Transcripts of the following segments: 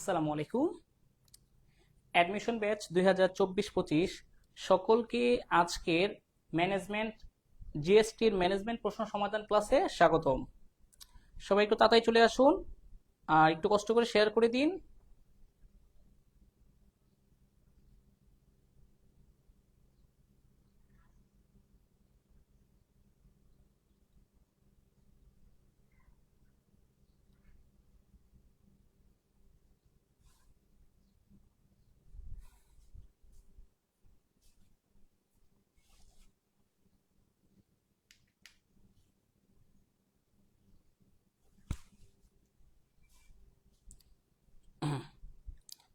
আসসালামু আলাইকুম। Admission batch দুই হাজার চব্বিশ পঁচিশ। সকলকে আজকের ম্যানেজমেন্ট জিএসটির ম্যানেজমেন্ট প্রশ্ন সমাধান ক্লাসে স্বাগতম। সবাই একটু তাড়াতাড়ি চলে আসুন। আর একটু কষ্ট করে শেয়ার করে দিন।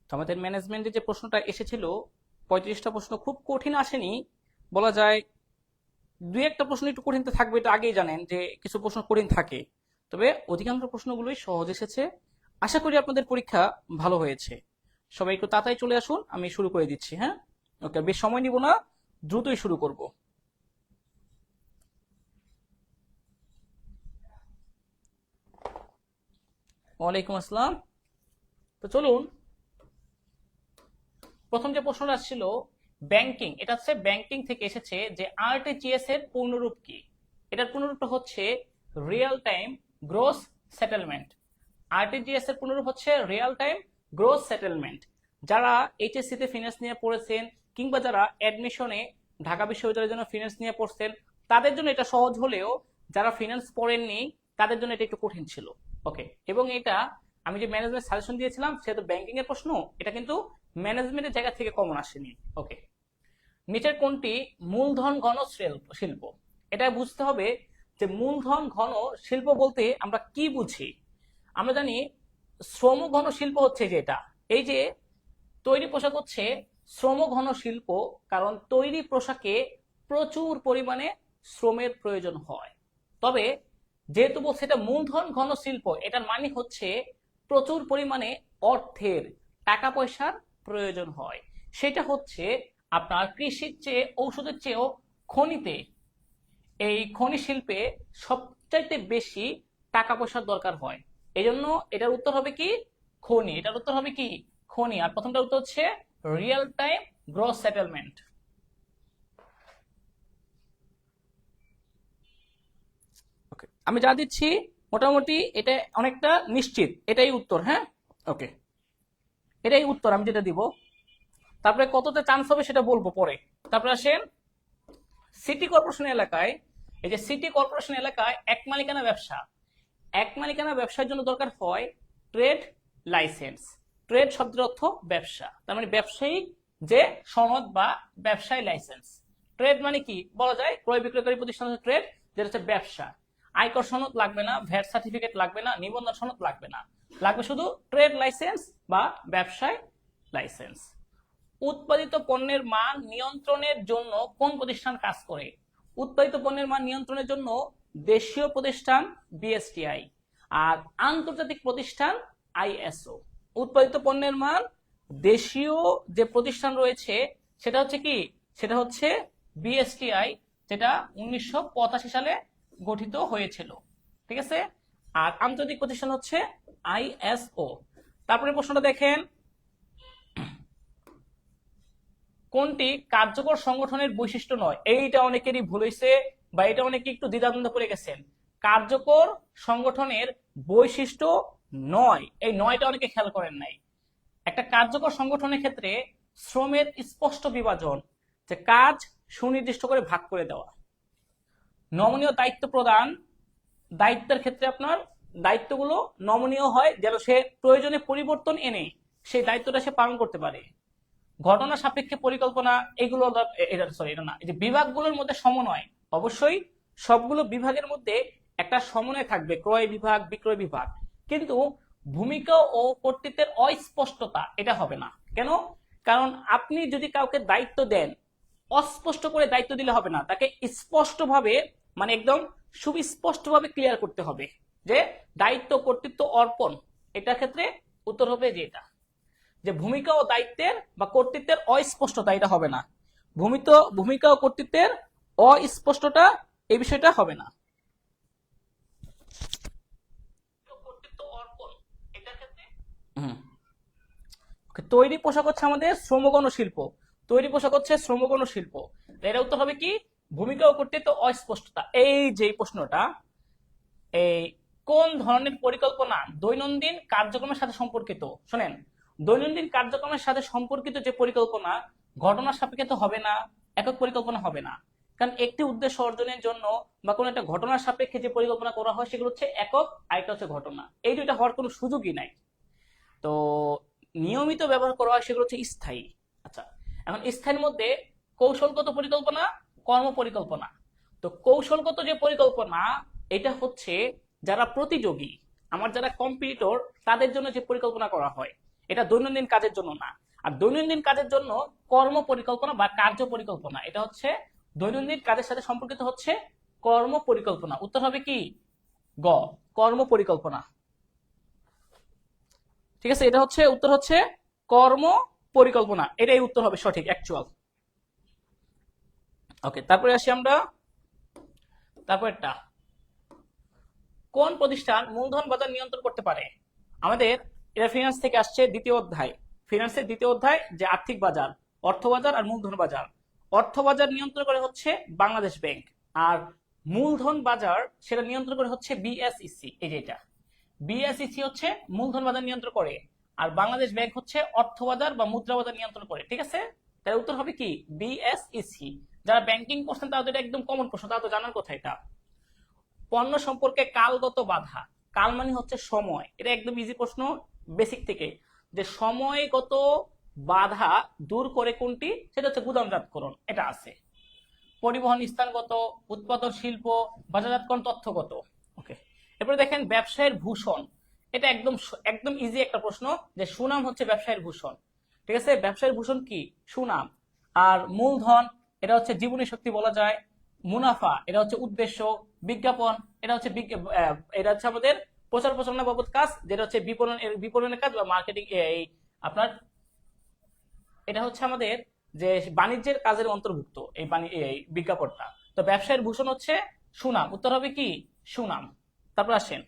তো আমাদের ম্যানেজমেন্টে যে প্রশ্নটা এসেছিল, পঁয়ত্রিশটা প্রশ্ন খুব কঠিন আসেনি। বলা যায় দুই একটা প্রশ্ন একটু কঠিন তো থাকবে, এটা আগেই জানেন যে কিছু প্রশ্ন কঠিন থাকে। তবে অধিকাংশ প্রশ্নগুলোই সহজ এসেছে। আশা করি আপনাদের পরীক্ষা ভালো হয়েছে। সবাই একটু তাড়াতাড়ি চলে আসুন, আমি শুরু করে দিচ্ছি হ্যাঁ? ওকে, বেশ সময় নিব না, দ্রুতই শুরু করব। ওয়ালাইকুম আসসালাম। তো চলুন প্রথম যে প্রশ্নটা আসছিল ব্যাংকিং এটা হচ্ছে ব্যাংকিং থেকে এসেছে যে আরটিজিএস এর পূর্ণরূপ কি? এটার পূর্ণরূপটা হচ্ছে real time gross settlement RTGS এর পূর্ণরূপ হচ্ছে রিয়েল টাইম গ্রোস সেটেলমেন্ট যারা এইচএসসি তে ফিনান্স নিয়ে পড়েছেন কিংবা যারা অ্যাডমিশনে ঢাকা বিশ্ববিদ্যালয়ের জন্য ফিনান্স নিয়ে পড়ছেন, তাদের জন্য এটা সহজ হলেও যারা ফিনান্স পড়েননি, তাদের জন্য এটা একটু কঠিন ছিল। ওকে এবং এটা আমি যে ম্যানেজমেন্ট সাজেশন দিয়েছিলাম সেহেতু ব্যাংকিং এর প্রশ্ন, এটা কিন্তু ম্যানেজমেন্টের জায়গা থেকে কমন আসেনি। ওকে নিচের কোনটি মূলধন ঘন শিল্প। এটা বুঝতে হবে যে মূলধন ঘন শিল্প বলতে আমরা কি বুঝি? আমরা জানি শ্রম ঘন শিল্প হচ্ছে যেটা। এই যে তৈরি পোশাক হচ্ছে শ্রম ঘন শিল্প, কারণ তৈরি পোশাকে প্রচুর পরিমাণে শ্রমের প্রয়োজন হয়। তবে যেহেতু বলছে এটা মূলধন ঘন শিল্প, এটার মানে হচ্ছে প্রচুর পরিমাণে অর্থের, টাকা পয়সার প্রয়োজন হয়। সেটা হচ্ছে আপনার কৃষির চেয়ে, ঔষধের চেয়েও খনিতে। এই খনি শিল্পে সবচাইতে বেশি টাকা পয়সার দরকার হয়। এই জন্য এটার উত্তর হবে কি? খনি। এটার উত্তর হবে কি? খনি। আর প্রথমটার উত্তর হচ্ছে রিয়েল টাইম গ্রস সেটেলমেন্ট আমি যা দিচ্ছি মোটামুটি এটা অনেকটা নিশ্চিত। এটাই উত্তর হ্যাঁ? ওকে এটাই উত্তর, আমি যেটা দিব। তারপরে কতটা চান্স হবে সেটা বলব পরে। তারপরে আসেন সিটি কর্পোরেশন এলাকায়, এই যে সিটি কর্পোরেশন এলাকায় এক মালিকানা ব্যবসা। এক মালিকানা ব্যবসার জন্য দরকার হয় ট্রেড লাইসেন্স ট্রেড শব্দের অর্থ ব্যবসা। তার মানে ব্যবসায়িক যে সনদ বা ব্যবসায়ী লাইসেন্স ট্রেড মানে কি? বলা যায় ক্রয় বিক্রয়কারী প্রতিষ্ঠান ট্রেড যেটা হচ্ছে ব্যবসা। আয়কর সনদ লাগবে না ভ্যাট সার্টিফিকেট লাগবে না, নিবন্ধন সনদ লাগবে না। লাগবে শুধু ট্রেড লাইসেন্স বা ব্যবসায় লাইসেন্স উৎপাদিত পণ্যের মান নিয়ন্ত্রণের জন্য কোন প্রতিষ্ঠান কাজ করে? উৎপাদিত পণ্যের মান নিয়ন্ত্রণের জন্য দেশীয় প্রতিষ্ঠান বিএসটিআই আর আন্তর্জাতিক প্রতিষ্ঠান আইএসও উৎপাদিত পণ্যের মান দেশীয় যে প্রতিষ্ঠান রয়েছে, সেটা হচ্ছে কি? সেটা হচ্ছে বিএসটিআই যেটা উনিশশো পঁচাশি সালে গঠিত হয়েছিল। ঠিক আছে? আর আন্তর্জাতিক প্রতিষ্ঠান হচ্ছে আইএসও তারপরে প্রশ্নটা দেখেন। কোনটি কার্যকর সংগঠনের বৈশিষ্ট্য নয়? এইটা অনেকেরই ভুল হয়েছে বা এটা অনেকে একটু দ্বিধাদ্বন্দ্ব করে গেছেন। কার্যকর সংগঠনের বৈশিষ্ট্য নয়। এই নয়টা অনেকে খেয়াল করেন নাই। একটা কার্যকর সংগঠনের ক্ষেত্রে শ্রমের স্পষ্ট বিভাজন, যে কাজ সুনির্দিষ্ট করে ভাগ করে দেওয়া। নমনীয় দায়িত্ব প্রদান দায়িত্বের ক্ষেত্রে আপনার দায়িত্বগুলো নমনীয় হয়, যেন সে প্রয়োজনে পরিবর্তন এনে সেই দায়িত্বটা সে পালন করতে পারে। ঘটনা সাপেক্ষে পরিকল্পনা, এগুলো সরি এটা না। এই যে বিভাগগুলোর মধ্যে সমন্বয়, অবশ্যই সবগুলো বিভাগের মধ্যে একটা সমন্বয় থাকবে, ক্রয় বিভাগ, বিক্রয় বিভাগ। কিন্তু ভূমিকা ও কর্তৃত্বের অস্পষ্টতা এটা হবে না। কেন? কারণ আপনি যদি কাউকে দায়িত্ব দেন, অস্পষ্ট করে দায়িত্ব দিলে হবে না। তাকে স্পষ্টভাবে মানে একদম সুস্পষ্টভাবে ক্লিয়ার করতে হবে যে দায়িত্ব কর্তৃত্ব অর্পণ, এটার ক্ষেত্রে উত্তর হবে যে এটা। যে ভূমিকা ও দায়িত্বের বা কর্তৃত্বের অস্পষ্টতা, এটা হবে না। ভূমিত, ভূমিকা ও কর্তৃত্বের অস্পষ্টতা, এই বিষয়টা হবে না। তৈরি পোশাক হচ্ছে আমাদের শ্রমগণ শিল্প। তৈরি পোশাক হচ্ছে শ্রমগণ শিল্প। এর উত্তর হবে কি? ভূমিকা কর্তৃত্ব অস্পষ্টতা। এই যে প্রশ্নটা, এই কোন ধরনের পরিকল্পনা দৈনন্দিন কার্যক্রমের সাথে সম্পর্কিত? শোনেন, দৈনন্দিন কার্যক্রমের সাথে সম্পর্কিত যে পরিকল্পনা ঘটনার সাপেক্ষে তো হবে না, একক পরিকল্পনা হবে না। কারণ একটি উদ্দেশ্য অর্জনের জন্য বা কোনো একটা ঘটনার সাপেক্ষে যে পরিকল্পনা করা হয়, সেগুলো হচ্ছে একক, আরেকটা হচ্ছে ঘটনা। এই দুইটা হওয়ার কোনো সুযোগই নাই। তো নিয়মিত ব্যবহার করা হয়, সেগুলো হচ্ছে স্থায়ী। আচ্ছা এখন স্থায়ীর মধ্যে কৌশলগত পরিকল্পনা কর্ম পরিকল্পনা তো কৌশলগত যে পরিকল্পনা, এটা হচ্ছে যারা প্রতিযোগী, আমার যারা কম্পিটিটর তাদের জন্য যে পরিকল্পনা করা হয়, এটা দৈনন্দিন কাজের জন্য না। আর দৈনন্দিন কাজের জন্য কর্ম পরিকল্পনা বা কার্য পরিকল্পনা এটা হচ্ছে দৈনন্দিন কাজের সাথে সম্পর্কিত হচ্ছে কর্ম পরিকল্পনা উত্তর হবে কি? গ কর্ম পরিকল্পনা ঠিক আছে? এটা হচ্ছে, উত্তর হচ্ছে কর্ম পরিকল্পনা এটাই উত্তর হবে সঠিক অ্যাকচুয়াল ওকে তারপরে আসি আমরা। তারপরটা কোন প্রতিষ্ঠান মূলধন বাজার নিয়ন্ত্রণ করতে পারে? আমাদের এটা ফিনান্স থেকে আসছে দ্বিতীয় অধ্যায়। ফিনান্সের দ্বিতীয় অধ্যায়, যে আর্থিক বাজার, অর্থ বাজার আর মূলধন বাজার। অর্থ বাজার নিয়ন্ত্রণ করে হচ্ছে বাংলাদেশ ব্যাংক, আর মূলধন বাজার সেটা নিয়ন্ত্রণ করে হচ্ছে বিএসইসি এই যে এটা। বিএসইসি হচ্ছে মূলধন বাজার নিয়ন্ত্রণ করে, আর বাংলাদেশ ব্যাংক হচ্ছে অর্থ বাজার বা মুদ্রা বাজার নিয়ন্ত্রণ করে, ঠিক আছে? তাহলে উত্তর হবে কি? বিএসইসি যারা ব্যাংকিং করছেন তাদের এটা একদম কমন প্রশ্ন, তারা তো জানার কথা এটা। পণ্য সম্পর্কে কালগত বাধা। কাল মানে হচ্ছে সময়। এটা একদম ইজি প্রশ্ন বেসিক থেকে। যে সময়গত বাধা দূর করে কোনটি? সেটা হচ্ছে গুদামজাতকরণ। এটা আছে। পরিবহন স্থানগত, উৎপাদন শিল্প, বাজারজাতকরণ তথ্যগত। ওকে এরপরে দেখেন, ব্যবসায়ের ভূষণ। এটা একদম একদম ইজি একটা প্রশ্ন, যে সুনাম হচ্ছে ব্যবসায়ের ভূষণ। ঠিক আছে? ব্যবসায়ের ভূষণ কি? সুনাম। আর মূলধন এটা হচ্ছে জীবনী শক্তি বলা যায়, মুনাফা, এটা হচ্ছে উদ্দেশ্য, বিজ্ঞাপন, এটা হচ্ছে এটা হচ্ছে আমাদের প্রচার প্রচারণা বাবদ কাজ, যেটা হচ্ছে বিপণন বিপণনের কাজ বা মার্কেটিং এই আপনার এটা হচ্ছে আমাদের যে বাণিজ্যের কাজের অন্তর্ভুক্ত এই এই বিজ্ঞাপনটা। তো ব্যবসায়ের ভূষণ হচ্ছে সুনাম। উত্তর হবে কি? সুনাম। তারপর আসেন।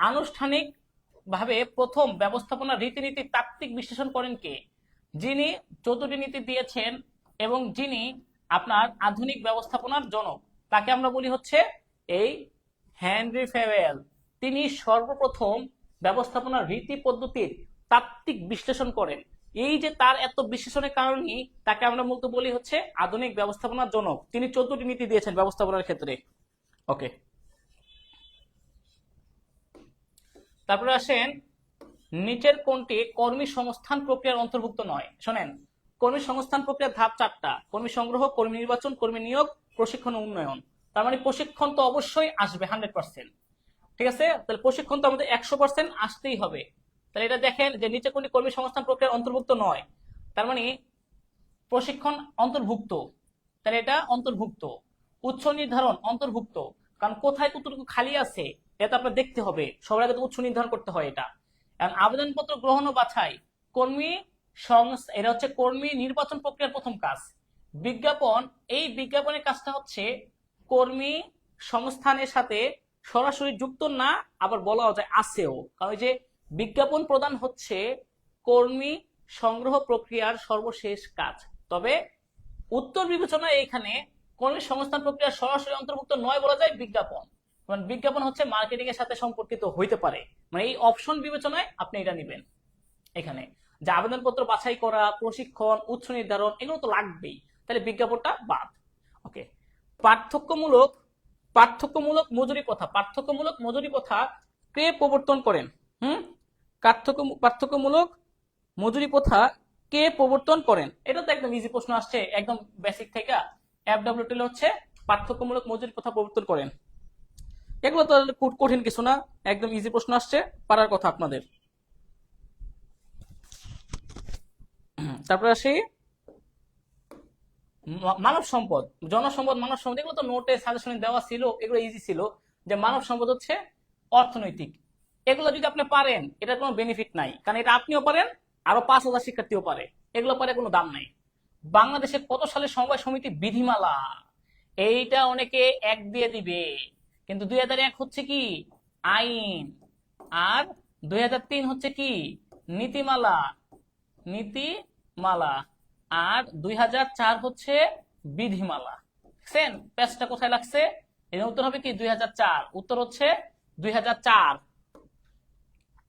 আনুষ্ঠানিক ভাবে প্রথম ব্যবস্থাপনা রীতিনীতি তাত্ত্বিক বিশ্লেষণ করেন কে? যিনি চতুর্থী নীতি দিয়েছেন এবং যিনি আপনার আধুনিক ব্যবস্থাপনার জনক, তাকে আমরা বলি হচ্ছে এই হেনরি ফেওয়েল। তিনি সর্বপ্রথম ব্যবস্থাপনার রীতি পদ্ধতির তাত্ত্বিক বিশ্লেষণ করেন। এই যে তার এত বিশ্লেষণের কারণেই তাকে আমরা মূলত বলি হচ্ছে আধুনিক ব্যবস্থাপনার জনক। তিনি চোদ্দটি নীতি দিয়েছেন ব্যবস্থাপনার ক্ষেত্রে। ওকে। তারপরে আসেন, নিচের কোনটি কর্মী সংস্থান প্রক্রিয়ার অন্তর্ভুক্ত নয়? শোনেন কর্মী সংস্থান প্রক্রিয়ার ধাপ চারটা। কর্মী সংগ্রহ, কর্মী নির্বাচন, কর্মী নিয়োগ, প্রশিক্ষণ উন্নয়ন। তার মানে প্রশিক্ষণ তো অবশ্যই আসবে হান্ড্রেড পার্সেন্ট ঠিক আছে? তাহলে প্রশিক্ষণ তো আমাদের একশো পার্সেন্ট আসতেই হবে। তাহলে এটা দেখেন যে নিচে কোনটি কর্মী সংস্থান প্রক্রিয়ার অন্তর্ভুক্ত নয়। তার মানে প্রশিক্ষণ অন্তর্ভুক্ত। তাহলে এটা অন্তর্ভুক্ত। উৎস নির্ধারণ অন্তর্ভুক্ত। কারণ কোথায় কতটুকু খালি আছে, এটা তো আপনার দেখতে হবে। সবার আগে তো উৎস নির্ধারণ করতে হয় এটা। এখন আবেদনপত্র গ্রহণ ও বাছাই। কর্মী সংস্থা এটা হচ্ছে কর্মী নির্বাচন প্রক্রিয়ার প্রথম কাজ। বিজ্ঞাপন, এই বিজ্ঞাপনের কাজটা হচ্ছে কর্মী সংস্থানের সাথে সরাসরি যুক্ত না, আবার বলা যায় আছেও। কারণ যে বিজ্ঞাপন প্রদান হচ্ছে কর্মী সংগ্রহ প্রক্রিয়ার সর্বশেষ কাজ। তবে উত্তর বিবেচনা এখানে কর্মী সংস্থান প্রক্রিয়া সরাসরি অন্তর্ভুক্ত নয় বলা যায় বিজ্ঞাপন। কারণ বিজ্ঞাপন হচ্ছে মার্কেটিং এর সাথে সম্পর্কিত হইতে পারে। মানে এই অপশন বিবেচনায় আপনি এটা নেবেন। এখানে যে আবেদনপত্র বাছাই করা, প্রশিক্ষণ, উৎস নির্ধারণ, এগুলো তো লাগবেই। তাহলে বিজ্ঞাপনটা বাদ। ওকে। পার্থক্যমূলক পার্থক্যমূলক মজুরি কথা পার্থক্যমূলক মজুরি কথা কে প্রবর্তন করেন? হুম? পার্থক্য, পার্থক্যমূলক মজুরি প্রথা কে প্রবর্তন করেন? এটা তো একদম ইজি প্রশ্ন আসছে, একদম বেসিক থেকে। এফডব্লিউটি হচ্ছে পার্থক্যমূলক মজুরি কথা প্রবর্তন করেন। এগুলো তো কঠিন কিছু না, একদম ইজি প্রশ্ন আসছে, পারার কথা আপনাদের। তারপরে আসি। মানব সম্পদ, জনসম্পদ, মানব সম্পদ, এগুলো তো নোটে সাজেশনে দেওয়া ছিল, এগুলো ইজি ছিল যে মানব সম্পদ হচ্ছে অর্থনৈতিক। এগুলো যদি আপনি পারেন, এটার কোনো বেনিফিট নাই, কারণ এটা আপনিও পারেন, আরও পাঁচ হাজার শিক্ষার্থীও পারে। এগুলো পারে কোনো দাম নাই। বাংলাদেশে কত সালে সমবায় সমিতি বিধিমালা, এইটা অনেকে এক দিয়ে দিবে। কিন্তু দুই হাজার এক হচ্ছে কি? আইন। আর দুই হাজার তিন হচ্ছে কি? নীতিমালা। নীতিমালা আর দুই হাজার চার হচ্ছে বিধিমালা। দেখছেন? পেজটা কোথায় লাগছে? এর উত্তর হবে কি? দুই হাজার চার। উত্তর হচ্ছে দুই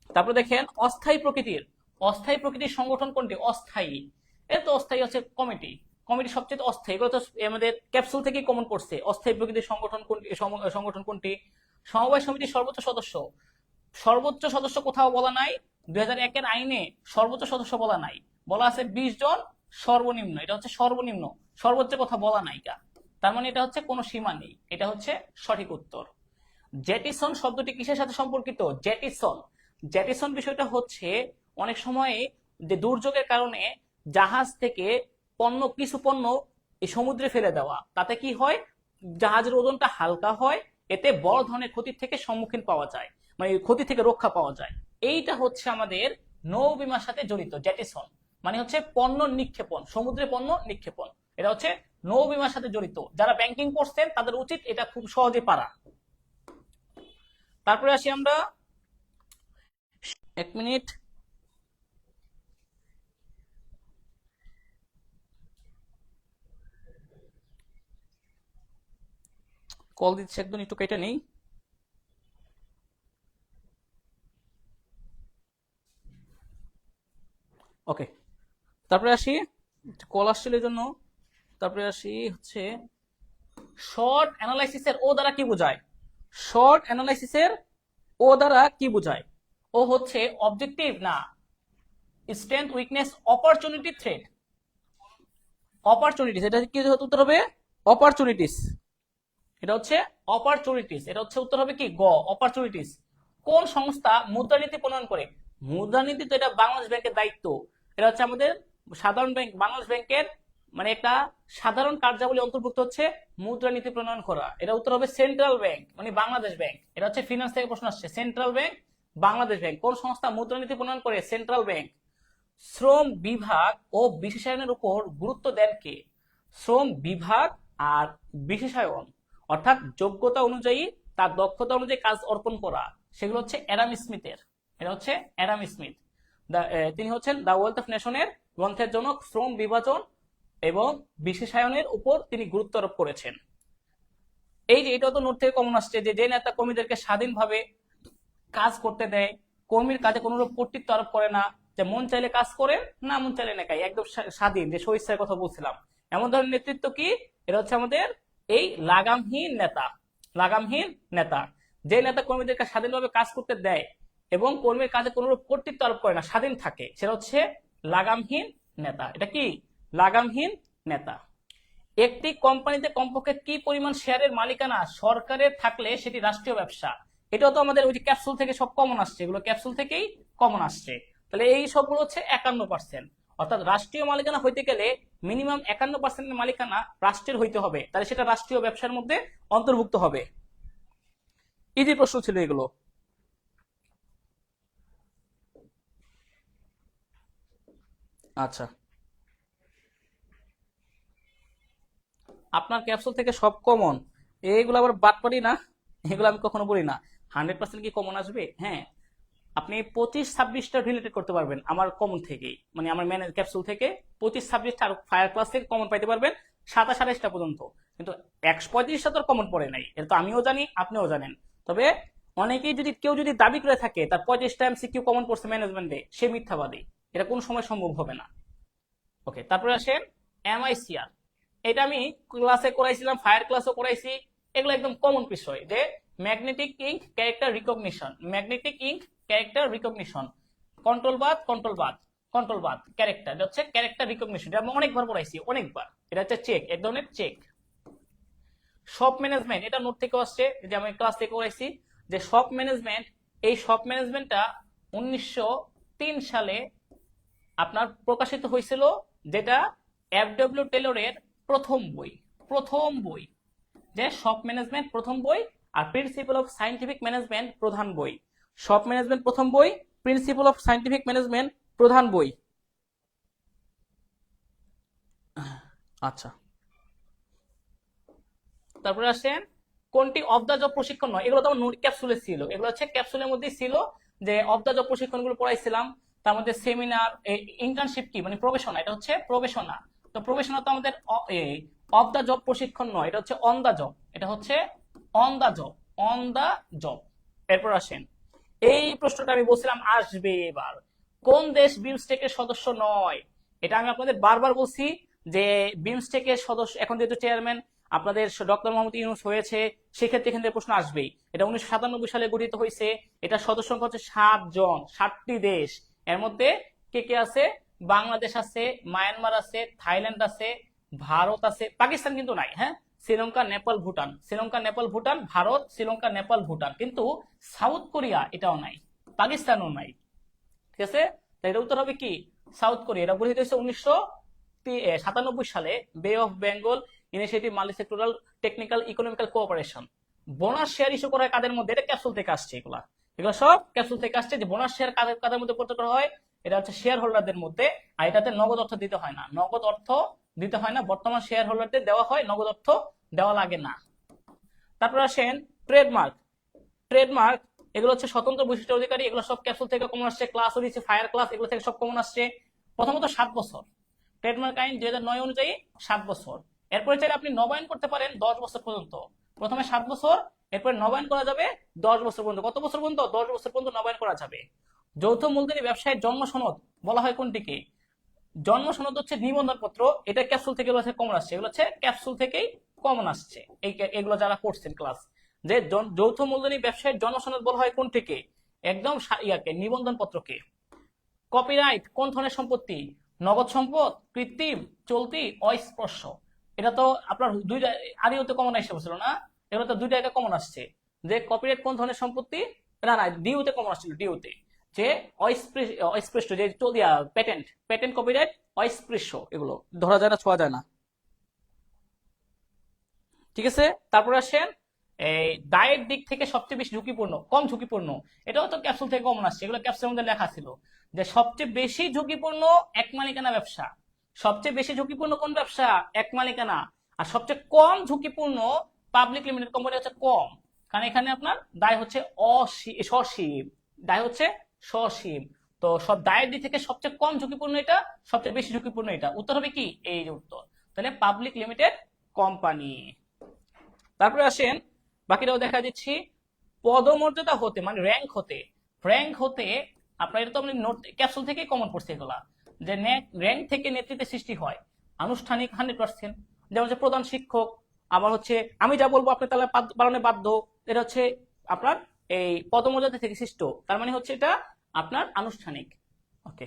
তারপরে দেখেন, অস্থায়ী প্রকৃতির। অস্থায়ী প্রকৃতির সংগঠন কোনটি? অস্থায়ী। এর তো অস্থায়ী হচ্ছে কমিটি। কমিটি সবচেয়ে অস্থায়ী। তো আমাদের ক্যাপসুল থেকে কমন পড়ছে অস্থায়ী প্রকৃতির সংগঠন কোনটি? সংগঠন কোনটি? সমবায় সমিতির সর্বোচ্চ সদস্য। সর্বোচ্চ সদস্য কোথাও বলা নাই। দুই একের আইনে সর্বোচ্চ সদস্য বলা নাই। বলা আছে বিশ জন সর্বনিম্ন। এটা হচ্ছে সর্বনিম্ন। সর্বোচ্চ কথা বলা নাই তার মানে এটা হচ্ছে কোনো সীমা নেই। এটা হচ্ছে সঠিক উত্তর। জেটিসন শব্দটি কিসের সাথে সম্পর্কিত? জেটিসন। জেটিসন বিষয়টা হচ্ছে অনেক সময় যে দুর্যোগের কারণে জাহাজ থেকে পণ্য, কিছু পণ্য এই সমুদ্রে ফেলে দেওয়া। তাতে কি হয়? জাহাজের ওজনটা হালকা হয়। এতে বড় ধরনের ক্ষতির থেকে সম্মুখীন পাওয়া যায়। মানে ক্ষতি থেকে রক্ষা পাওয়া যায়। এইটা হচ্ছে আমাদের নৌ বিমার সাথে জড়িত, জেটিসন। মানে হচ্ছে পণ্য নিক্ষেপণ, সমুদ্রে পণ্য নিক্ষেপণ। এটা হচ্ছে নৌ বিমার সাথে জড়িত। যারা ব্যাংকিং করছেন, তাদের উচিত এটা খুব সহজে পারা। তারপরে আসি আমরা। এক মিনিট। কল দিচ্ছে একদম, একটু কেটে নেই। ওকে তারপরে আসি কল আসছিল জন্য তারপরে আসি হচ্ছে শর্ট অ্যানালাইসিসের ও দ্বারা কি বোঝায়? শর্ট অ্যানালাইসিসের ও দ্বারা কি বোঝায়? ও হচ্ছে অবজেক্টিভ না, strength, weakness, opportunity threat. Opportunities, এটা কি উত্তর হবে? অপরচুনিটিস। এটা হচ্ছে অপরচুনিটিস, এটা হচ্ছে উত্তর হবে কি? গ, অপরচুনিটিস। কোন সংস্থা মুদ্রানীতি প্রণয়ন করে? মুদ্রানীতি তো এটা বাংলাদেশ ব্যাংকের দায়িত্ব। এটা হচ্ছে আমাদের সাধারণ ব্যাংক, বাংলাদেশ ব্যাংকের মানে একটা সাধারণ কার্যাবলী অন্তর্ভুক্ত হচ্ছে মুদ্রানীতি প্রণয়ন করা। এটা উত্তর হবে সেন্ট্রাল ব্যাংক মানে বাংলাদেশ ব্যাংক। এটা হচ্ছে ফিনান্স থেকে প্রশ্ন আসছে। Central bank, Bangladesh bank. কোন সংস্থা মুদ্রানীতি প্রণয়ন করে? Central bank. শ্রম বিভাগ ও বিশেষায়নের উপর গুরুত্ব দেন কে? শ্রম বিভাগ আর বিশেষায়ন। অর্থাৎ যোগ্যতা অনুযায়ী তার দক্ষতা অনুযায়ী কাজ অর্পণ করা। সেগুলো হচ্ছে অ্যাডাম স্মিথের। এটা হচ্ছে অ্যাডাম স্মিথ। তিনি হচ্ছেন দ্য ওয়েলথ অফ নেশনের গ্রন্থের জনক শ্রম বিভাজন এবং বিশেষায়নের উপর তিনি গুরুত্ব আরোপ করেছেন। এই যে এটা তো নোট থেকে কমন আসছে যে যে নেতা কর্মীদেরকে স্বাধীনভাবে কাজ করতে দেয়, কর্মীর কাজে কোনোরূপ কর্তৃত্ব আরোপ করে না, যে মন চাইলে কাজ করে, না মন চাইলে না একদম স্বাধীন, যে স্বইচ্ছার কথা বলছিলাম। এমন ধরনের নেতৃত্ব কি? এটা হচ্ছে আমাদের এই লাগামহীন নেতা লাগামহীন নেতা, যে নেতা কর্মীদেরকে স্বাধীনভাবে কাজ করতে দেয় এবং কর্মীর কাজে কোনোরূপ কর্তৃত্ব আরোপ করে না, স্বাধীন থাকে। সেটা হচ্ছে লাগামহীন নেতা। এটা কি? লাগামহীন নেতা। একটি কোম্পানিতে কমপক্ষে কি পরিমাণ শেয়ারের মালিকানা সরকারের থাকলে সেটি রাষ্ট্রীয় ব্যবসা? এটাও তো আমাদের ওই যে ক্যাপসুল থেকে সব কমন আসছে। এগুলো ক্যাপসুল থেকেই কমন আসছে। তাহলে এই সবগুলো হচ্ছে একান্ন পার্সেন্ট অর্থাৎ রাষ্ট্রীয় মালিকানা হইতে গেলে মিনিমাম একান্ন পার্সেন্টের মালিকানা রাষ্ট্রের হইতে হবে। তাহলে সেটা রাষ্ট্রীয় ব্যবসার মধ্যে অন্তর্ভুক্ত হবে। ইজি প্রশ্ন ছিল এগুলো। আচ্ছা। আপনার ক্যাপসুল থেকে সব কমন এইগুলো আবার বাদ পারি না, এগুলো আমি কখনো বলি না। হান্ড্রেড পার্সেন্ট কি কমন আসবে? হ্যাঁ। আপনি পঁচিশ ছাব্বিশটা রিলেটেড করতে পারবেন আমার কমন থেকেই। মানে আমার ম্যানেজ ক্যাপসুল থেকে পঁচিশ ছাব্বিশটা আর ফায়ার ক্লাস থেকে কমন পাইতে পারবেন সাতাশ আঠাশটা পর্যন্ত। কিন্তু একশো পঁয়ত্রিশটা তো কমন পড়ে নাই। এটা তো আমিও জানি, আপনিও জানেন। তবে অনেকেই যদি, কেউ যদি দাবি করে থাকে, তার পঁয়ত্রিশটা এমসি কিউ কমন পড়ছে ম্যানেজমেন্টে সে মিথ্যাবাদী। এটা কোন সময় সম্ভব হবে না। ওকে তারপরে আসেন এমআইসিআর এটা আমি ক্লাসে করাইছিলাম ফায়ার ক্লাসও করাইছি। এগুলো একদম কমন বিষয় যে magnetic ink character recognition magnetic ink character recognition control বাদ কন্ট্রোল বাদ কন্ট্রোল বাদ ক্যারেক্টার এটা হচ্ছে ক্যারেক্টার রিকগনিশন এটা আমি অনেকবার পড়াইছি, অনেকবার। এটা হচ্ছে চেক এক ধরনের চেক শপ ম্যানেজমেন্ট এটা নোট থেকে আসছে যে আমি ক্লাস থেকে করাইছি, যে শপ ম্যানেজমেন্ট এই শপ ম্যানেজমেন্টটা উনিশশো তিন সালে আপনার প্রকাশিত হয়েছিল যেটা এফ টেলরের প্রথম বই প্রথম বই, যে শপ ম্যানেজমেন্ট প্রথম বই আর প্রিন্সিপাল অফ সাইন্টিফিক ম্যানেজমেন্ট প্রধান বই। শপ ম্যানেজমেন্ট প্রথম বই প্রিন্সিপাল অফ সাইন্টিফিক ম্যানেজমেন্ট প্রধান বই। আচ্ছা। তারপরে আসেন, কোনটি অফ দ্য জব প্রশিক্ষণ নয়? এগুলো তো আমার ক্যাপসুলে ছিল। এগুলো হচ্ছে ক্যাপসুলের মধ্যেই ছিল যে অফ দ্য জব প্রশিক্ষণগুলো পড়াইছিলাম। তার মধ্যে সেমিনার ইন্টার্নশিপ কি? মানে প্রবেশনা এটা হচ্ছে প্রবেশনা তো প্রবেশনা তো আমাদের অফ দা জব প্রশিক্ষণ নয়, এটা হচ্ছে অন দা জব এটা হচ্ছে on the job on the job এরপর আসেন, এই প্রশ্নটা আমি বলছিলাম আসবে এবার। কোন দেশ বিমস্টেকের সদস্য নয়? এটা আমি আপনাদের বারবার বলছি যে বিমস্টেকের সদস্য, এখন যেহেতু চেয়ারম্যান আপনাদের ডক্টর মোহাম্মদ ইউনুস হয়েছে, সেক্ষেত্রে এখান থেকে প্রশ্ন আসবেই। এটা উনিশশো সাতানব্বই সালে গঠিত হয়েছে, এটা সদস্য সংখ্যা হচ্ছে সাত জন সাতটি দেশ। এর মধ্যে কে কে আছে? বাংলাদেশ আছে, মায়ানমার আছে, থাইল্যান্ড আছে, ভারত আছে, পাকিস্তান কিন্তু নাই হ্যাঁ? শ্রীলঙ্কা, নেপাল, ভুটান। শ্রীলঙ্কা, নেপাল, ভুটান, ভারত, শ্রীলঙ্কা, নেপাল, ভুটান। কিন্তু সাউথ কোরিয়া এটাও নাই, পাকিস্তানও নাই, ঠিক আছে? এটা উত্তর হবে কি? South Korea. এটা গঠিত হয়েছে উনিশশো সাতানব্বই সালে Bay of Bengal initiative multi multisectoral technical economical cooperation bonus share issue করা হয় কাদের মধ্যে? এটা ক্যাপসুল থেকে আসছে এগুলা। এগুলো সব ক্যাপসুল থেকে আসছে যে বোনাস শেয়ার কাদের কাদের মধ্যে প্রত্যেক করা হয়? এটা হচ্ছে শেয়ার হোল্ডারদের মধ্যে। আর এটাতে নগদ অর্থ দিতে হয় না। নগদ অর্থ দিতে হয় না। বর্তমান শেয়ার হোল্ডারদের দেওয়া হয়, নগদ অর্থ দেওয়া লাগে না। তারপর আসেন ট্রেডমার্ক ট্রেডমার্ক এগুলো হচ্ছে স্বতন্ত্র বৈশিষ্ট্য অধিকারী। এগুলো সব ক্যাপসুল থেকে কমন আসছে ক্লাস দিচ্ছে ফায়ার ক্লাস এগুলো থেকে সব কমন আসছে। প্রথমত সাত বছর। ট্রেডমার্ক আইন দুই হাজার নয় অনুযায়ী সাত বছর। এরপরে চাইলে আপনি নবায়ন করতে পারেন দশ বছর পর্যন্ত। প্রথমে সাত বছর, এরপরে নবায়ন করা যাবে দশ বছর পর্যন্ত। কত বছর পর্যন্ত? দশ বছর পর্যন্ত নবায়ন করা যাবে। যৌথ মূলধনী ব্যবসায়ের জন্ম সনদ বলা হয় কোনটিকে? জন্ম সনদ হচ্ছে নিবন্ধন পত্র এটা ক্যাপসুল থেকে এগুলো কমন আসছে। এগুলো হচ্ছে ক্যাপসুল থেকেই কমন আসছে। এই এগুলো যারা করছেন ক্লাস যে যৌথ মূলধনী ব্যবসায়ের জন্ম সনদ বলা হয় কোনটিকে? একদম ইয়াকে নিবন্ধন পত্রকে কপিরাইট কোন ধরনের সম্পত্তি? নগদ সম্পদ, কৃত্রিম, চলতি, অস্পর্শ। এটা তো আপনার দুইটা আরিওতে কমন এসে বলছিল না? এগুলো তো দুইটা কমন আসছে। যে কপিরাইট কোন ধরনের সম্পত্তি? না না ডিউতে কমন আসছিল ডিউতে যে অস্পৃশ্য যে চলিয়া প্যাটেন্ট প্যাটেন্ট কপিরাইট অস্পৃশ্য এগুলো। ধরা যায় না, ছোঁয়া যায় না। ঠিক আছে? তারপরে আসেন, এই দায়ের দিক থেকে সবচেয়ে বেশি ঝুঁকিপূর্ণ, কম ঝুঁকিপূর্ণ। এটাও তো ক্যাপসুল থেকে কমন আসছে, এগুলো ক্যাপসুলের মধ্যে লেখা ছিল। যে সবচেয়ে বেশি ঝুঁকিপূর্ণ এক মালিকানা ব্যবসা। সবচেয়ে বেশি ঝুঁকিপূর্ণ কোন ব্যবসা? এক মালিকানা। আর সবচেয়ে কম ঝুঁকিপূর্ণ পাবলিক লিমিটেড কোম্পানি হচ্ছে কম। কারণ এখানে আপনার দায় হচ্ছে অসী- সসীম। দায় হচ্ছে সসীম। তো সব দায়ের দিক থেকে সবচেয়ে কম ঝুঁকিপূর্ণ এটা, সবচেয়ে বেশি ঝুঁকিপূর্ণ এটা। উত্তর হবে কি? এই যে উত্তর। তাহলে পাবলিক লিমিটেড কোম্পানি তারপরে আসেন, বাকিটাও দেখা দিচ্ছি। পদমর্যাদা হতে মানে র্যাঙ্ক হতে। র্যাঙ্ক হতে, আপনার এটা তো আপনি নোট ক্যাপসুল থেকেই কমন পড়ছে এগুলা। যে র্যাঙ্ক থেকে নেতৃত্বের সৃষ্টি হয়। আনুষ্ঠানিক হান্ড্রেড পার্সেন্ট। যেমন হচ্ছে প্রধান শিক্ষক, আবার হচ্ছে আমি যা বলব আপনি তাহলে পালনে বাধ্য। এটা হচ্ছে আপনার এই পদমর্যাদা থেকে সৃষ্ট। তার মানে হচ্ছে এটা আপনার আনুষ্ঠানিক। ওকে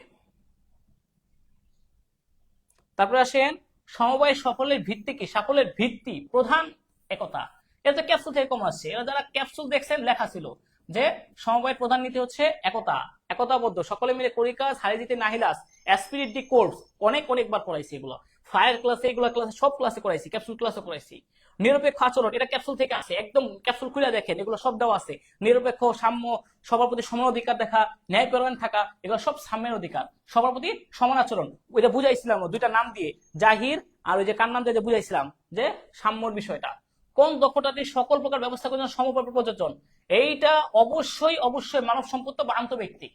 তারপরে আসেন, সমবায় সফলের ভিত্তি কি? সাফল্যের ভিত্তি প্রধান একতা। এটা তো ক্যাপসুল থেকে কম আসছে এরা যারা ক্যাপসুল দেখছেন, লেখা ছিল। যে সমবায়ের প্রধান নীতি হচ্ছে একতা। একতাবদ্ধ। সকলে মিলে করি কাজ হারিয়ে দিতে নাহিলাস অ্যাসপিরিট ডি কোর্স অনেক অনেকবার পড়াইছি এগুলো। ফায়ার ক্লাসে এগুলো ক্লাসে সব ক্লাসে করাইছি ক্যাপসুল ক্লাসে করাইছি। নিরপেক্ষ আচরণ, এটা ক্যাপসুল থেকে আছে একদম ক্যাপসুল খুলে দেখেন, এগুলো সব দেওয়া আছে। নিরপেক্ষ, সাম্য, সবার প্রতি সমান অধিকার দেখা ন্যায়পরায়ণ থাকা, এগুলো সব সাম্যের অধিকার। সবার প্রতি সমান আচরণ। ওইটা বুঝাইছিলাম দুইটা নাম দিয়ে, জাহির আর ওই যে কার নাম দিয়ে বুঝাইছিলাম, যে সাম্যর বিষয়টা। কোন দক্ষতাটি সকল প্রকার ব্যবস্থা করার জন্য সমপর্ব প্রযোজন এইটা অবশ্যই অবশ্যই মানব সম্পদ বা আন্তঃব্যক্তিক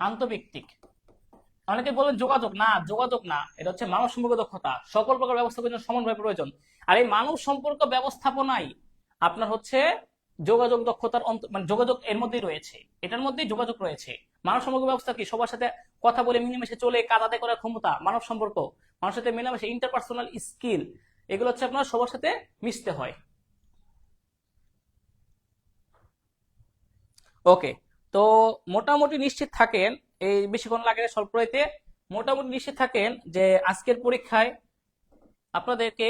আন্তঃব্যক্তিক অনেকে বলবেন যোগাযোগ, না যোগাযোগ না, এটা হচ্ছে মানব সম্পর্ক দক্ষতা। সকল প্রকার ব্যবস্থা করার জন্য সমানভাবে প্রয়োজন। আর এই মানব সম্পর্ক ব্যবস্থাপনাই আপনার হচ্ছে যোগাযোগ দক্ষতার মানে যোগাযোগ এর মধ্যেই রয়েছে। এটার মধ্যেই যোগাযোগ রয়েছে। মানব সম্পর্ক ব্যবস্থা কি? সবার সাথে কথা বলে মিলেমিশে চলে, কাজ আদায় করার ক্ষমতা, মানব সম্পর্ক। মানুষের সাথে মিলেমিশে ইন্টারপার্সোনাল স্কিল এগুলো হচ্ছে আপনার সবার সাথে মিশতে হয়। ওকে, তো মোটামুটি নিশ্চিত থাকেন, এই বেশিক্ষণ লাগে স্বল্প রাইতে মোটামুটি নিশ্চিত থাকেন যে আজকের পরীক্ষায় আপনাদেরকে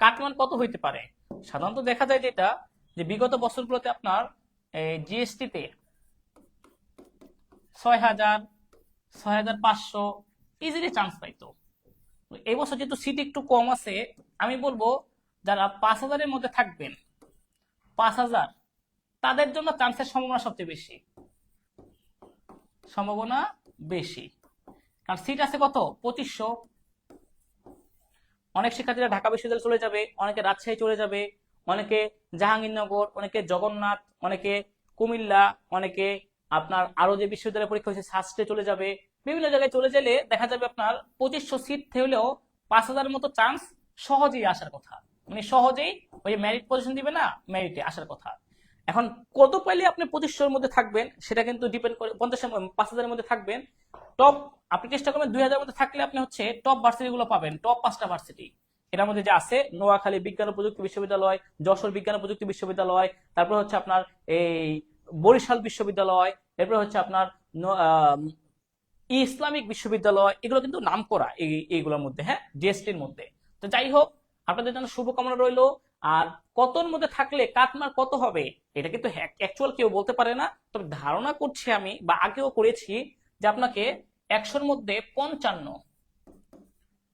কাটমান কত হইতে পারে? সাধারণত দেখা যায় যেটা, যে বিগত বছরগুলোতে আপনার জিএসটি তে ছয় হাজার ছয় হাজার পাঁচশো ইজিলি চান্স পাইতো। এবছর যেহেতু সিট একটু কম আছে, আমি বলব যারা পাঁচ হাজারের মধ্যে থাকবেন পাঁচ হাজার। তাদের জন্য চান্সের সম্ভাবনা সবচেয়ে বেশি। সম্ভাবনা বেশি। কারণ সিট আছে কত? পঁচিশশো। অনেক শিক্ষার্থীরা ঢাকা বিশ্ববিদ্যালয় চলে যাবে, অনেকে রাজশাহী চলে যাবে, অনেকে জাহাঙ্গীরনগর, অনেকে জগন্নাথ, অনেকে কুমিল্লা, অনেকে আপনার আরও যে বিশ্ববিদ্যালয় পরীক্ষা হয়েছে সাস্টে চলে যাবে। বিভিন্ন জায়গায় চলে গেলে দেখা যাবে আপনার পঁচিশশো সিট হলেও পাঁচ হাজারের মতো চান্স সহজেই আসার কথা। মানে সহজেই ওই মেরিট পজিশন দিবে না মেরিটে আসার কথা। এখন কত পাইলে আপনি পঁচিশশোর মধ্যে থাকবেন, সেটা কিন্তু ডিপেন্ড করে পঞ্চাশ পাঁচ হাজারের মধ্যে থাকবেন। টপ আপনি চেষ্টা করবেন দুই হাজারের মধ্যে থাকলে আপনি হচ্ছে টপ ভার্সিটি গুলো পাবেন টপ পাঁচটা ভার্সিটি এটার মধ্যে যে আছে, নোয়াখালী বিজ্ঞান ও প্রযুক্তি বিশ্ববিদ্যালয়, যশোর বিজ্ঞান ও প্রযুক্তি বিশ্ববিদ্যালয়, তারপর হচ্ছে আপনার এই বরিশাল বিশ্ববিদ্যালয়, এরপর হচ্ছে আপনার ইসলামিক বিশ্ববিদ্যালয়, এগুলো কিন্তু নাম করা এই, এইগুলোর মধ্যে হ্যাঁ জিএসটির মধ্যে। তো যাই হোক আপনাদের জন্য শুভকামনা রইল। আর কতর মধ্যে থাকলে কাটমার কত হবে, এটা কিন্তু অ্যাকচুয়াল কেউ বলতে পারে না। তবে ধারণা করছি আমি, বা আগেও করেছি, যে আপনাকে একশোর মধ্যে পঞ্চান্ন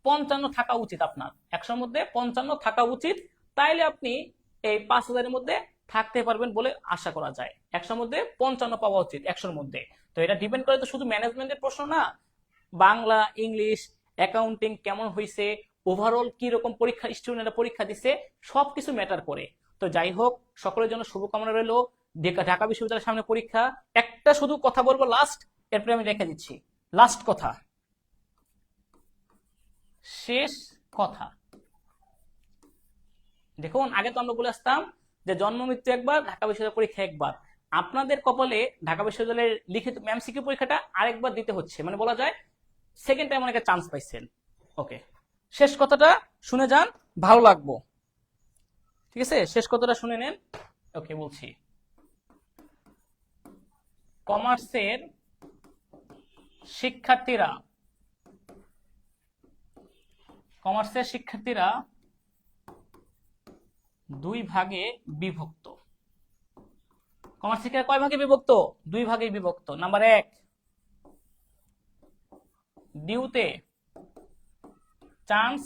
পঞ্চান্ন থাকা উচিত আপনার। একশোর মধ্যে পঞ্চান্ন থাকা উচিত। তাইলে আপনি এই পাঁচ হাজারের মধ্যে থাকতে পারবেন বলে আশা করা যায়। একশোর মধ্যে পঞ্চান্ন পাওয়া উচিত, একশোর মধ্যে। তো এটা ডিপেন্ড করে তো শুধু ম্যানেজমেন্টের প্রশ্ন না, বাংলা, ইংলিশ অ্যাকাউন্টিং কেমন হয়েছে ওভারঅল কি রকম পরীক্ষা স্টুডেন্টরা পরীক্ষা দিছে, সবকিছু ম্যাটার করে। তো যাই হোক, সকলের জন্য শুভকামনা রইল। ঢাকা বিশ্ববিদ্যালয়ের সামনে পরীক্ষা। একটা শুধু কথা বলব লাস্ট এরপরে আমি রেখে দিচ্ছি। লাস্ট কথা। শেষ কথা। দেখুন, আগে তো আমরা বলে আসতাম যে জন্ম, মৃত্যু একবার, ঢাকা বিশ্ববিদ্যালয় পরীক্ষা একবার। আপনাদের কপালে ঢাকা বিশ্ববিদ্যালয়ের লিখিত এমসিকিউ পরীক্ষাটা আরেকবার দিতে হচ্ছে। মানে বলা যায় সেকেন্ড টাইম অনেকে চান্স পাইছেন। ওকে শেষ কথাটা শুনে যান, ভালো লাগবো। ঠিক আছে? শেষ কথাটা শুনে নেন। ওকে, বলছি। কমার্সের শিক্ষার্থীরা কমার্সের শিক্ষার্থীরা দুই ভাগে বিভক্ত। কমার্স শিক্ষা কয় ভাগে বিভক্ত? দুই ভাগে বিভক্ত। নাম্বার এক, ডিউতে চান্স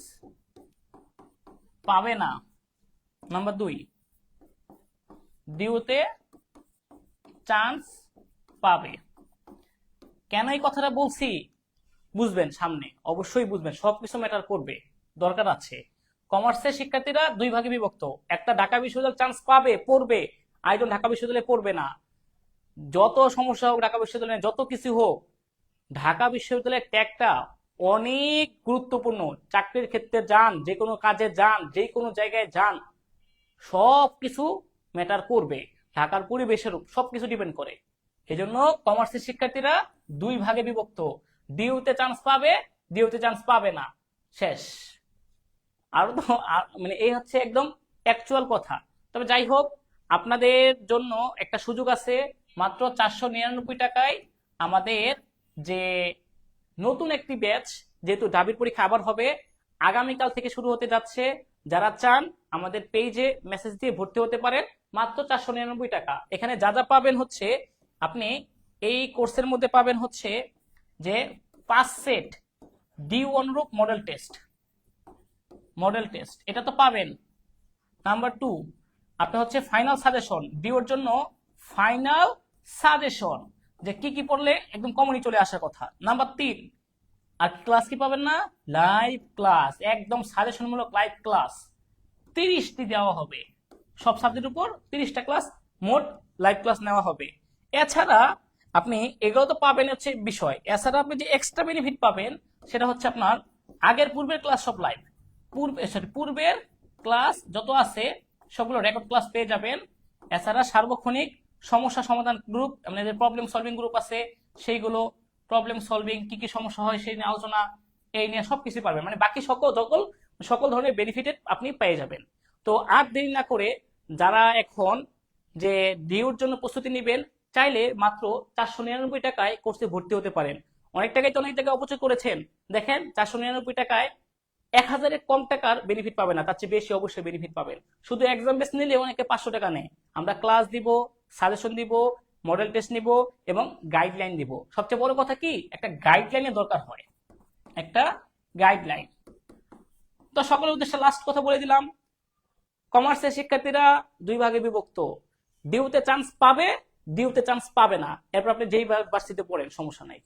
পাবে না। নাম্বার দুই ডিউতে চান্স পাবে। কেন এই কথাটা বলছি? বুঝবেন সামনে, অবশ্যই বুঝবেন, সবকিছু ম্যাটার করবে, দরকার আছে। কমার্সের শিক্ষার্থীরা দুই ভাগে বিভক্ত, একটা ঢাকা বিশ্ববিদ্যালয় চান্স পাবে, পড়বে আরেকজন ঢাকা বিশ্ববিদ্যালয়ে পড়বে না। যত সমস্যা হোক ঢাকা বিশ্ববিদ্যালয়ে, যত কিছু হোক, ঢাকা বিশ্ববিদ্যালয়ের ট্যাগটা অনেক গুরুত্বপূর্ণ। চাকরির ক্ষেত্রে যান, যে কোনো কাজে যান, যে কোনো জায়গায় যান সব কিছু ম্যাটার করবে। ঢাকার পরিবেশের উপর সবকিছু ডিপেন্ড করে। এই জন্য কমার্সের শিক্ষার্থীরা দুই ভাগে বিভক্ত। ডিউতে চান্স পাবে ডিউতে চান্স পাবে না। শেষ। আরও তো মানে এই হচ্ছে একদম অ্যাকচুয়াল কথা। তবে যাই হোক, আপনাদের জন্য একটা সুযোগ আছে। মাত্র চারশো নিরানব্বই টাকায় আমাদের যে নতুন একটি ব্যাচ যেহেতু ডাবির পরীক্ষা আবার হবে, আগামীকাল থেকে শুরু হতে যাচ্ছে। যারা চান, আমাদের পেজে মেসেজ দিয়ে ভর্তি হতে পারেন। মাত্র চারশো নিরানব্বই টাকা। এখানে যা যা পাবেন হচ্ছে, আপনি এই কোর্সের মধ্যে পাবেন হচ্ছে যে পাঁচ সেট ডি অনুরূপ মডেল টেস্ট মডেল টেস্ট এটা তো পাবেন। নাম্বার টু আপনি হচ্ছে ফাইনাল সাজেশন ডিওর জন্য ফাইনাল সাজেশন যে কি কি পড়লে একদম কমনই চলে আসার কথা। নাম্বার তিন আর ক্লাস কি পাবেন না? লাইভ ক্লাস একদম সাজেশনমূলক লাইভ ক্লাস তিরিশটি দেওয়া হবে। সব সাবজেক্টের উপর তিরিশটা ক্লাস মোট লাইভ ক্লাস নেওয়া হবে। এছাড়া আপনি এগুলো তো পাবেন হচ্ছে বিষয়। এছাড়া আপনি যে এক্সট্রা বেনিফিট পাবেন, সেটা হচ্ছে আপনার আগের পূর্বের ক্লাস সব লাইভ পূর্বে সরি পূর্বের ক্লাস যত আছে, সবগুলো রেকর্ড ক্লাস পেয়ে যাবেন। এছাড়া সার্বক্ষণিক সমস্যা সমাধান গ্রুপ আমাদের প্রবলেম সলভিং গ্রুপ আছে, সেইগুলো প্রবলেম সলভিং কি কি সমস্যা হয় সেই নিয়ে আলোচনা, এই নিয়ে সবকিছু পারবেন। মানে বাকি সকল সকল সকল ধরনের বেনিফিটেড আপনি পেয়ে যাবেন। তো আর দেরি না করে যারা এখন যে ডিউর জন্য প্রস্তুতি নেবেন, চাইলে মাত্র চারশো নিরানব্বই টাকায় কোর্সে ভর্তি হতে পারেন। অনেক টাকায় তো অনেক টাকা অপচয় করেছেন। দেখেন, চারশো নিরানব্বই টাকায় এক হাজারের কম টাকার বেনিফিট পাবেন না, তার চেয়ে বেশি অবশ্যই বেনিফিট পাবেন। শুধু এক্সাম বেস নিলে অনেকে পাঁচশো টাকা নেয়। আমরা ক্লাস দিব সাজেশন দিব মডেল টেস্ট নিব এবং গাইডলাইন দিব। সবচেয়ে বড় কথা কি? একটা গাইডলাইনের দরকার হয়। একটা গাইডলাইন তো সকলের উদ্দেশ্যে লাস্ট কথা বলে দিলাম। কমার্সের শিক্ষার্থীরা দুই ভাগে বিভক্ত। ডিউতে চান্স পাবে ডিউতে চান্স পাবে না। এরপর আপনি যেই ভার্সিটিতে পড়েন, সমস্যা নাই।